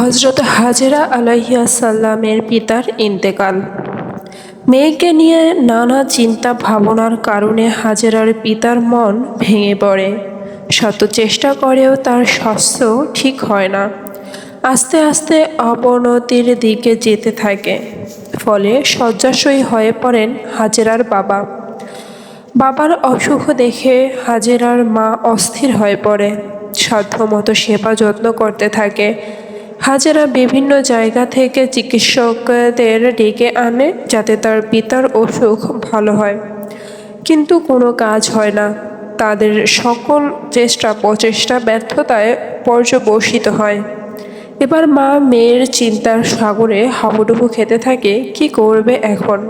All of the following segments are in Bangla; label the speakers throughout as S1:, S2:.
S1: হজরত হাজেরা আলাইসাল্লামের পিতার ইন্তেকাল। মেয়েকে নিয়ে নানা চিন্তা ভাবনার কারণে হাজেরার পিতার মন ভেঙে পড়ে। শত চেষ্টা করেও তার স্বাস্থ্য ঠিক হয় না। আস্তে আস্তে অবনতির দিকে যেতে থাকে, ফলে শয্যাশয়ী হয়ে পড়েন হাজেরার বাবা। বাবার অসুখ দেখে হাজেরার মা অস্থির হয়ে পড়ে। সাধ্যমতো সেবা যত্ন করতে থাকে হাজেরা বিভিন্ন জায়গা থেকে চিকিৎসকদের ডেকে আনে যাতে তার পিতার অসুখ ভালো হয়। কিন্তু কোনো কাজ হয় না। তাদের সকল চেষ্টা প্রচেষ্টা ব্যর্থতায় পর্যবসিত হয়। এবার মা মেয়ের চিন্তার সাগরে হাবুডুবু খেতে থাকে, কি করবে এখন?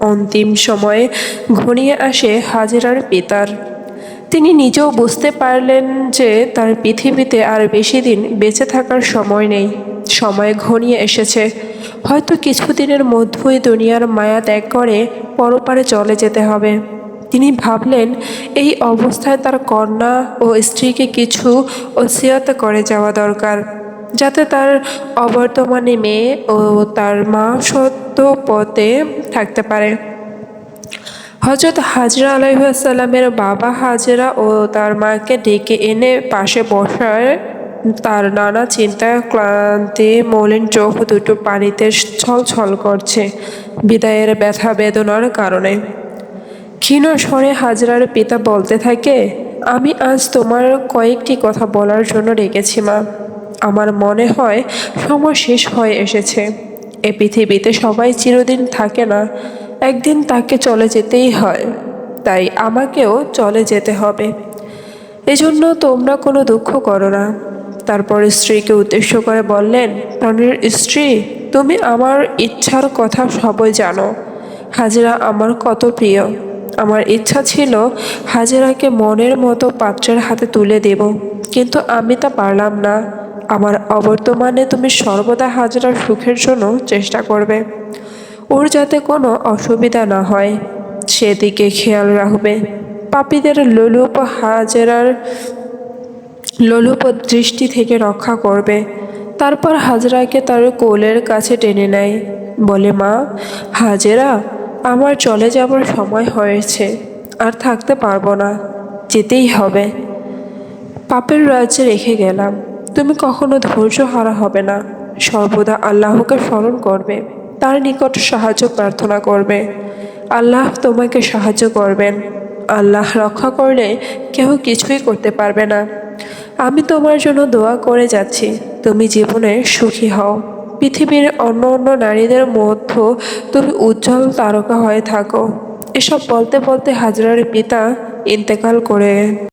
S1: অন্তিম সময়ে ঘনিয়ে আসে হাজেরার পিতার। তিনি নিজেও বুঝতে পারলেন যে তার পৃথিবীতে আর বেশি দিন বেঁচে থাকার সময় নেই। সময় ঘনিয়ে এসেছে। হয়তো কিছুদিনের মধ্যেই দুনিয়ার মায়া ত্যাগ করে পরপারে চলে যেতে হবে। তিনি ভাবলেন, এই অবস্থায় তার কন্যা ও স্ত্রীকে কিছু ওসিয়ত করে যাওয়া দরকার, যাতে তার অবর্তমানে মেয়ে ও তার মা সত্য পথে থাকতে পারে। হজরত হাজরা আলাইসাল্লামের বাবা হাজরা ও তার মাকে ডেকে এনে পাশে বসায় তার নানা চিন্তায় ক্লান্তি, মলিন চোখ দুটো পানিতে ছল ছল করছে বিদায়ের ব্যথা বেদনার কারণে। ক্ষীণ স্বরে হাজরার পিতা বলতে থাকে, আমি আজ তোমার কয়েকটি কথা বলার জন্য ডেকেছি মা। আমার মনে হয় সময় শেষ হয়ে এসেছে। এ পৃথিবীতে সবাই চিরদিন থাকে না। একদিন তাকে চলে যেতেই হয়, তাই আমাকেও চলে যেতে হবে। এজন্য তোমরা কোনো দুঃখ করো না। তারপর স্ত্রীকে উদ্দেশ্য করে বললেন প্রাণের স্ত্রী, তুমি আমার ইচ্ছার কথা সবই জানো। হাজিরা আমার কত প্রিয়। আমার ইচ্ছা ছিল হাজিরাকে মনের মতো পাত্রের হাতে তুলে দেব, কিন্তু আমি তা পারলাম না। আমার অবর্তমানে তুমি সর্বদা হাজরার সুখের জন্য চেষ্টা করবে। ওর যাতে কোনো অসুবিধা না হয়, সেদিকে খেয়াল রাখবে। পাপীদের লোলুপ হাজেরার লোলুপ দৃষ্টি থেকে রক্ষা করবে। তারপর হাজরাকে তার কোলের কাছে টেনে নেয়, বলে, মা, হাজেরা, আমার চলে যাবার সময় হয়েছে, আর থাকতে পারব না, যেতেই হবে। পাপের রাজ্যে রেখে গেলাম, তুমি কখনো ধৈর্য হারা হবে না, সর্বদা আল্লাহকে স্মরণ করবে। তার নিকট সাহায্য প্রার্থনা করবে। আল্লাহ তোমাকে সাহায্য করবেন। আল্লাহ রক্ষা করলে কেউ কিছুই করতে পারবে না। আমি তোমার জন্য দোয়া করে যাচ্ছি। তুমি জীবনে সুখী হও। পৃথিবীর অন্য অন্য নারীদের মধ্যে তুমি উজ্জ্বল তারকা হয়ে থাকো। এসব বলতে বলতে হাজরার পিতা ইন্তেকাল করে